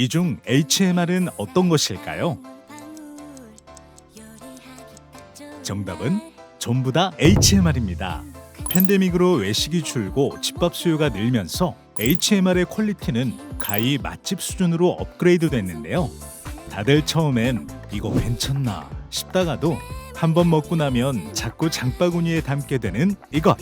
이 중 HMR은 어떤 것일까요? 정답은 전부 다 HMR입니다. 팬데믹으로 외식이 줄고 집밥 수요가 늘면서 HMR의 퀄리티는 가히 맛집 수준으로 업그레이드 됐는데요. 다들 처음엔 이거 괜찮나 싶다가도 한 번 먹고 나면 자꾸 장바구니에 담게 되는 이것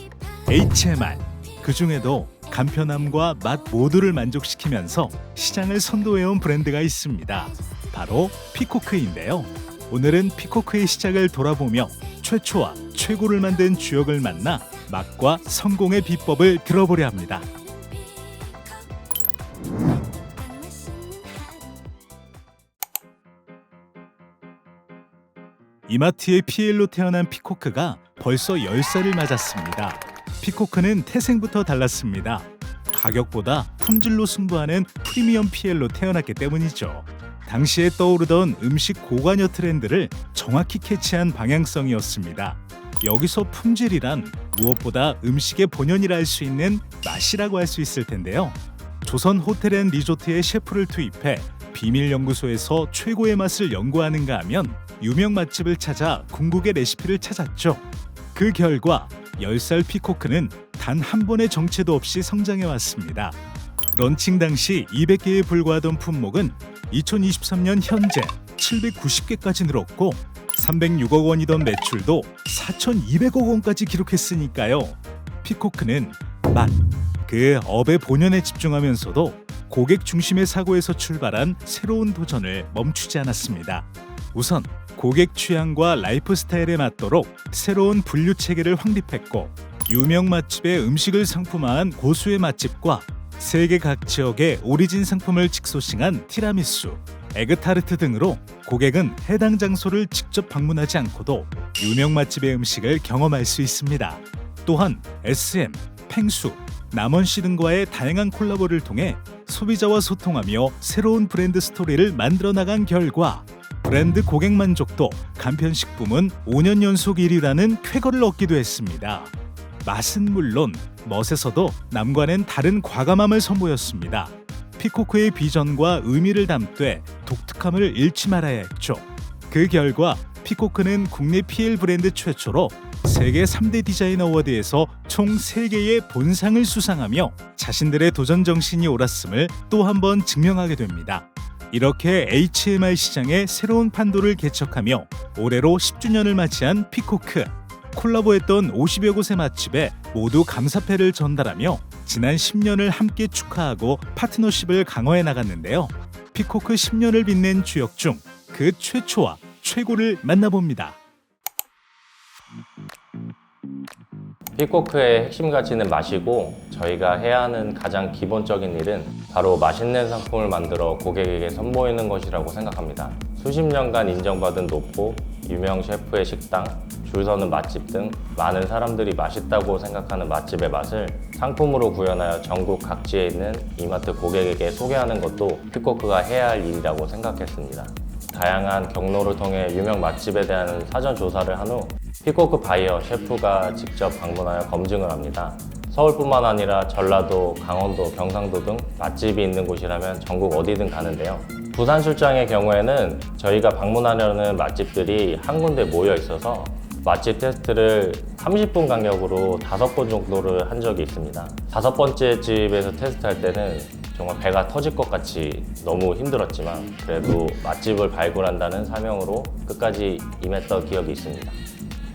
HMR. 그 중에도 간편함과 맛 모두를 만족시키면서 시장을 선도해온 브랜드가 있습니다. 바로 피코크인데요. 오늘은 피코크의 시작을 돌아보며 최초와 최고를 만든 주역을 만나 맛과 성공의 비법을 들어보려 합니다. 이마트의 피엘로 태어난 피코크가 벌써 10살을 맞았습니다. 피코크는 태생부터 달랐습니다. 가격보다 품질로 승부하는 프리미엄 피엘로 태어났기 때문이죠. 당시에 떠오르던 음식 고관여 트렌드를 정확히 캐치한 방향성이었습니다. 여기서 품질이란 무엇보다 음식의 본연이라 할 수 있는 맛이라고 할 수 있을 텐데요. 조선 호텔 앤 리조트의 셰프를 투입해 비밀 연구소에서 최고의 맛을 연구하는가 하면 유명 맛집을 찾아 궁극의 레시피를 찾았죠. 그 결과 10살 피코크는 단 한 번의 정체도 없이 성장해 왔습니다. 런칭 당시 200개에 불과하던 품목은 2023년 현재 790개까지 늘었고 306억 원이던 매출도 4,200억 원까지 기록했으니까요. 피코크는 맛, 그 업의 본연에 집중하면서도 고객 중심의 사고에서 출발한 새로운 도전을 멈추지 않았습니다. 우선 고객 취향과 라이프 스타일에 맞도록 새로운 분류 체계를 확립했고 유명 맛집의 음식을 상품화한 고수의 맛집과 세계 각 지역의 오리진 상품을 직소싱한 티라미수, 에그타르트 등으로 고객은 해당 장소를 직접 방문하지 않고도 유명 맛집의 음식을 경험할 수 있습니다. 또한 SM, 팽수, 남원시 등과의 다양한 콜라보를 통해 소비자와 소통하며 새로운 브랜드 스토리를 만들어 나간 결과 브랜드 고객 만족도 간편식품은 5년 연속 1위라는 쾌거를 얻기도 했습니다. 맛은 물론 멋에서도 남과는 다른 과감함을 선보였습니다. 피코크의 비전과 의미를 담되 독특함을 잃지 말아야 했죠. 그 결과 피코크는 국내 PL 브랜드 최초로 세계 3대 디자인 어워드에서 총 3개의 본상을 수상하며 자신들의 도전 정신이 옳았음을 또 한 번 증명하게 됩니다. 이렇게 HMR 시장의 새로운 판도를 개척하며 올해로 10주년을 맞이한 피코크. 콜라보했던 50여 곳의 맛집에 모두 감사패를 전달하며 지난 10년을 함께 축하하고 파트너십을 강화해 나갔는데요. 피코크 10년을 빛낸 주역 중 그 최초와 최고를 만나봅니다. 피코크의 핵심 가치는 맛이고 저희가 해야 하는 가장 기본적인 일은 바로 맛있는 상품을 만들어 고객에게 선보이는 것이라고 생각합니다. 수십 년간 인정받은 노포, 유명 셰프의 식당, 줄 서는 맛집 등 많은 사람들이 맛있다고 생각하는 맛집의 맛을 상품으로 구현하여 전국 각지에 있는 이마트 고객에게 소개하는 것도 피코크가 해야 할 일이라고 생각했습니다. 다양한 경로를 통해 유명 맛집에 대한 사전 조사를 한 후 피코크 바이어 셰프가 직접 방문하여 검증을 합니다. 서울뿐만 아니라 전라도, 강원도, 경상도 등 맛집이 있는 곳이라면 전국 어디든 가는데요. 부산 출장의 경우에는 저희가 방문하려는 맛집들이 한 군데 모여 있어서 맛집 테스트를 30분 간격으로 다섯 번 정도를 한 적이 있습니다. 다섯 번째 집에서 테스트할 때는 정말 배가 터질 것 같이 너무 힘들었지만 그래도 맛집을 발굴한다는 사명으로 끝까지 임했던 기억이 있습니다.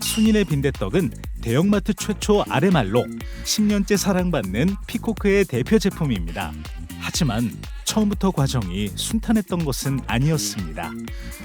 순인의 빈대떡은 대형마트 최초 아레말로 10년째 사랑받는 피코크의 대표 제품입니다. 하지만 처음부터 과정이 순탄했던 것은 아니었습니다.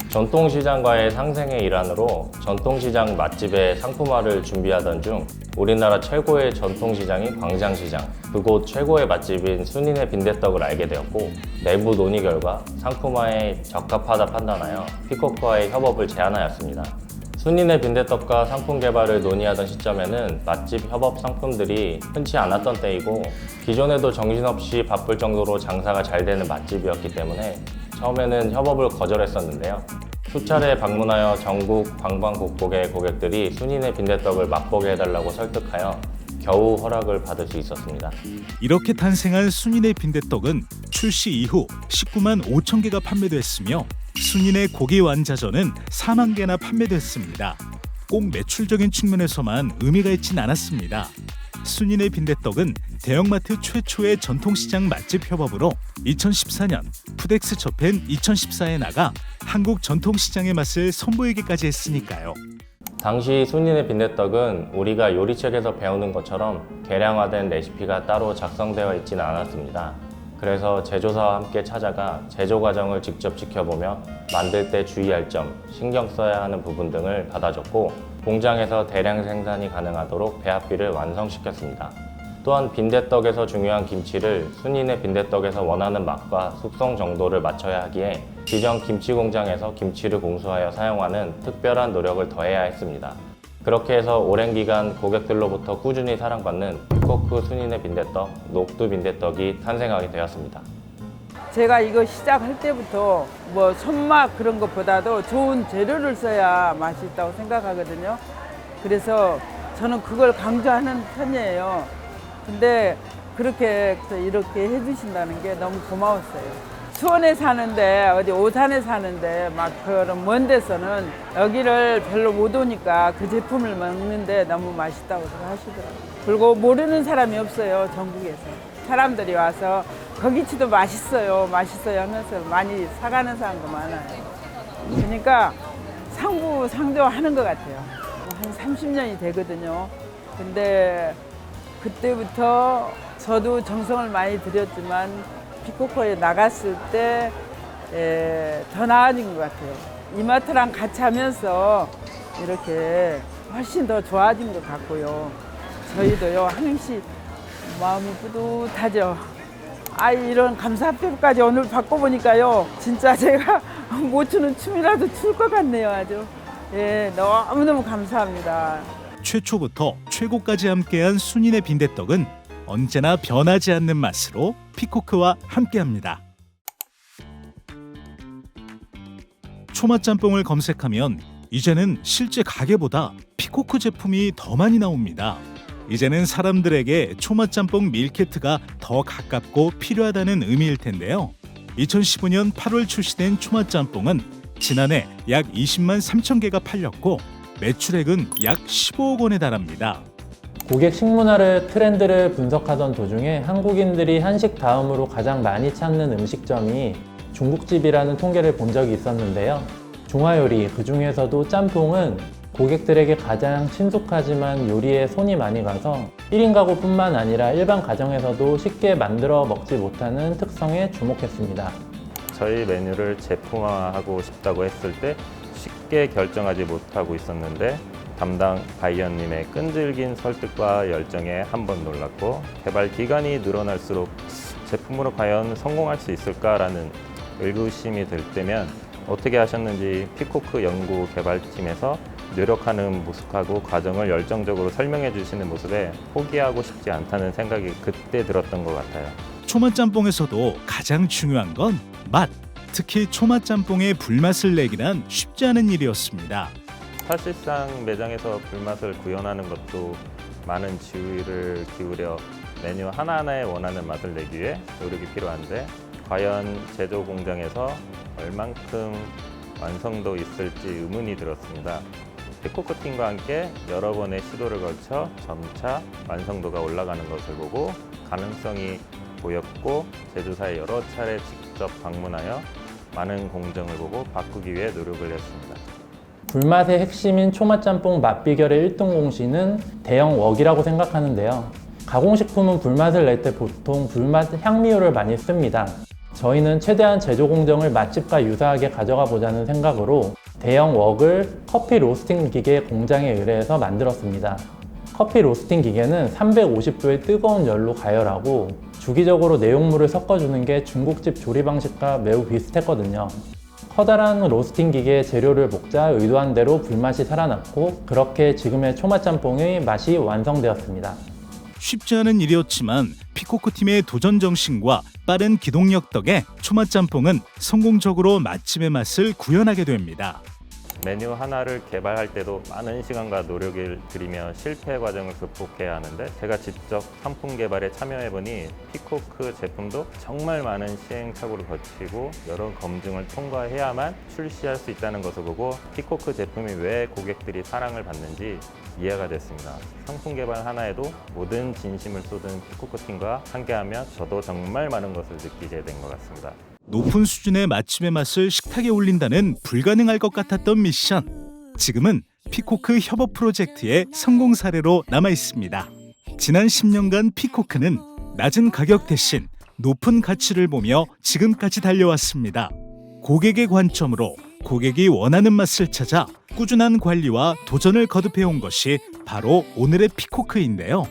전통시장과의 상생의 일환으로 전통시장 맛집의 상품화를 준비하던 중 우리나라 최고의 전통시장인 광장시장 그곳 최고의 맛집인 순인의 빈대떡을 알게 되었고 내부 논의 결과 상품화에 적합하다 판단하여 피코크와의 협업을 제안하였습니다. 순인의 빈대떡과 상품 개발을 논의하던 시점에는 맛집 협업 상품들이 흔치 않았던 때이고 기존에도 정신없이 바쁠 정도로 장사가 잘 되는 맛집이었기 때문에 처음에는 협업을 거절했었는데요. 수차례 방문하여 전국 방방곡곡의 고객들이 순인의 빈대떡을 맛보게 해달라고 설득하여 겨우 허락을 받을 수 있었습니다. 이렇게 탄생한 순인의 빈대떡은 출시 이후 19만 5천 개가 판매됐으며 순인의 고기 완자전은 4만 개나 판매됐습니다. 꼭 매출적인 측면에서만 의미가 있진 않았습니다. 순인의 빈대떡은 대형마트 최초의 전통시장 맛집 협업으로 2014년 푸덱스 저펜 2014에 나가 한국 전통시장의 맛을 선보이기까지 했으니까요. 당시 순인의 빈대떡은 우리가 요리책에서 배우는 것처럼 개량화된 레시피가 따로 작성되어 있지는 않았습니다. 그래서 제조사와 함께 찾아가 제조 과정을 직접 지켜보며 만들 때 주의할 점, 신경 써야 하는 부분 등을 받아줬고 공장에서 대량 생산이 가능하도록 배합비를 완성시켰습니다. 또한 빈대떡에서 중요한 김치를 순인의 빈대떡에서 원하는 맛과 숙성 정도를 맞춰야 하기에 지정 김치 공장에서 김치를 공수하여 사용하는 특별한 노력을 더해야 했습니다. 그렇게 해서 오랜 기간 고객들로부터 꾸준히 사랑받는 피코크 순인의 빈대떡, 녹두 빈대떡이 탄생하게 되었습니다. 제가 이거 시작할 때부터 뭐 손맛 그런 것보다도 좋은 재료를 써야 맛이 있다고 생각하거든요. 그래서 저는 그걸 강조하는 편이에요. 근데 그렇게 이렇게 해주신다는 게 너무 고마웠어요. 수원에 사는데 어디 오산에 사는데 막 그런 먼 데서는 여기를 별로 못 오니까 그 제품을 먹는데 너무 맛있다고 하시더라고요. 그리고 모르는 사람이 없어요 전국에서 사람들이 와서 거기치도 맛있어요 맛있어요 하면서 많이 사가는 사람도 많아요. 그러니까 상부 상조하는 것 같아요. 한 30년이 되거든요. 근데 그때부터 저도 정성을 많이 들였지만 피코코에 나갔을 때 더 나아진 것 같아요. 이마트랑 같이 하면서 이렇게 훨씬 더 좋아진 것 같고요. 저희도요 항시 마음이 뿌듯하죠. 아 이런 감사표까지 오늘 받고 보니까요 진짜 제가 못 추는 춤이라도 출 것 같네요 아주 예 너무 너무 감사합니다. 최초부터 최고까지 함께한 순인의 빈대떡은 언제나 변하지 않는 맛으로 피코크와 함께합니다. 초맛 짬뽕을 검색하면 이제는 실제 가게보다 피코크 제품이 더 많이 나옵니다. 이제는 사람들에게 초맛 짬뽕 밀키트가 더 가깝고 필요하다는 의미일 텐데요. 2015년 8월 출시된 초맛 짬뽕은 지난해 약 20만 3천 개가 팔렸고 매출액은 약 15억 원에 달합니다. 고객 식문화를 트렌드를 분석하던 도중에 한국인들이 한식 다음으로 가장 많이 찾는 음식점이 중국집이라는 통계를 본 적이 있었는데요. 중화요리, 그 중에서도 짬뽕은 고객들에게 가장 친숙하지만 요리에 손이 많이 가서 1인 가구뿐만 아니라 일반 가정에서도 쉽게 만들어 먹지 못하는 특성에 주목했습니다. 저희 메뉴를 제품화하고 싶다고 했을 때 쉽게 결정하지 못하고 있었는데 담당 바이어님의 끈질긴 설득과 열정에 한 번 놀랐고 개발 기간이 늘어날수록 제품으로 과연 성공할 수 있을까라는 의구심이 들 때면 어떻게 하셨는지 피코크 연구 개발팀에서 노력하는 모습하고 과정을 열정적으로 설명해 주시는 모습에 포기하고 싶지 않다는 생각이 그때 들었던 것 같아요. 초맛짬뽕에서도 가장 중요한 건 맛. 특히 초맛짬뽕의 불맛을 내기란 쉽지 않은 일이었습니다. 사실상 매장에서 불맛을 구현하는 것도 많은 주의를 기울여 메뉴 하나하나에 원하는 맛을 내기 위해 노력이 필요한데 과연 제조 공장에서 얼만큼 완성도 있을지 의문이 들었습니다. 피코코 팀과 함께 여러 번의 시도를 거쳐 점차 완성도가 올라가는 것을 보고 가능성이 보였고 제조사에 여러 차례 직접 방문하여 많은 공정을 보고 바꾸기 위해 노력을 했습니다. 불맛의 핵심인 초맛짬뽕 맛 비결의 1등 공신은 대형 웍이라고 생각하는데요. 가공식품은 불맛을 낼 때 보통 불맛 향미료를 많이 씁니다. 저희는 최대한 제조 공정을 맛집과 유사하게 가져가 보자는 생각으로 대형 웍을 커피 로스팅 기계 공장에 의뢰해서 만들었습니다. 커피 로스팅 기계는 350도의 뜨거운 열로 가열하고 주기적으로 내용물을 섞어주는 게 중국집 조리 방식과 매우 비슷했거든요. 커다란 로스팅 기계에 재료를 볶자 의도한 대로 불맛이 살아났고 그렇게 지금의 초맛짬뽕의 맛이 완성되었습니다. 쉽지 않은 일이었지만 피코크 팀의 도전 정신과 빠른 기동력 덕에 초맛짬뽕은 성공적으로 맛집의 맛을 구현하게 됩니다. 메뉴 하나를 개발할 때도 많은 시간과 노력을 들이며 실패 과정을 극복해야 하는데 제가 직접 상품 개발에 참여해 보니 피코크 제품도 정말 많은 시행착오를 거치고 여러 검증을 통과해야만 출시할 수 있다는 것을 보고 피코크 제품이 왜 고객들이 사랑을 받는지 이해가 됐습니다. 상품 개발 하나에도 모든 진심을 쏟은 피코크 팀과 함께하며 저도 정말 많은 것을 느끼게 된 것 같습니다. 높은 수준의 맞춤의 맛을 식탁에 올린다는 불가능할 것 같았던 미션. 지금은 피코크 협업 프로젝트의 성공 사례로 남아 있습니다. 지난 10년간 피코크는 낮은 가격 대신 높은 가치를 보며 지금까지 달려왔습니다. 고객의 관점으로 고객이 원하는 맛을 찾아 꾸준한 관리와 도전을 거듭해 온 것이 바로 오늘의 피코크인데요.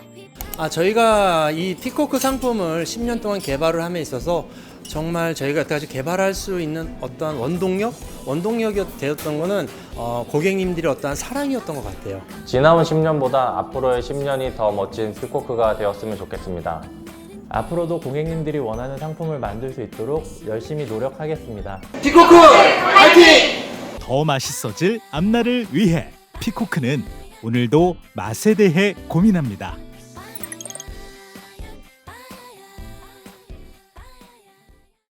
아, 저희가 이 피코크 상품을 10년 동안 개발을 함에 있어서 정말 저희가 여태까지 개발할 수 있는 어떠한 원동력? 원동력이 되었던 거는 어, 고객님들의 어떠한 사랑이었던 것 같아요. 지나온 10년보다 앞으로의 10년이 더 멋진 피코크가 되었으면 좋겠습니다. 앞으로도 고객님들이 원하는 상품을 만들 수 있도록 열심히 노력하겠습니다. 더 맛있어질 앞날을 위해 피코크는 오늘도 맛에 대해 고민합니다.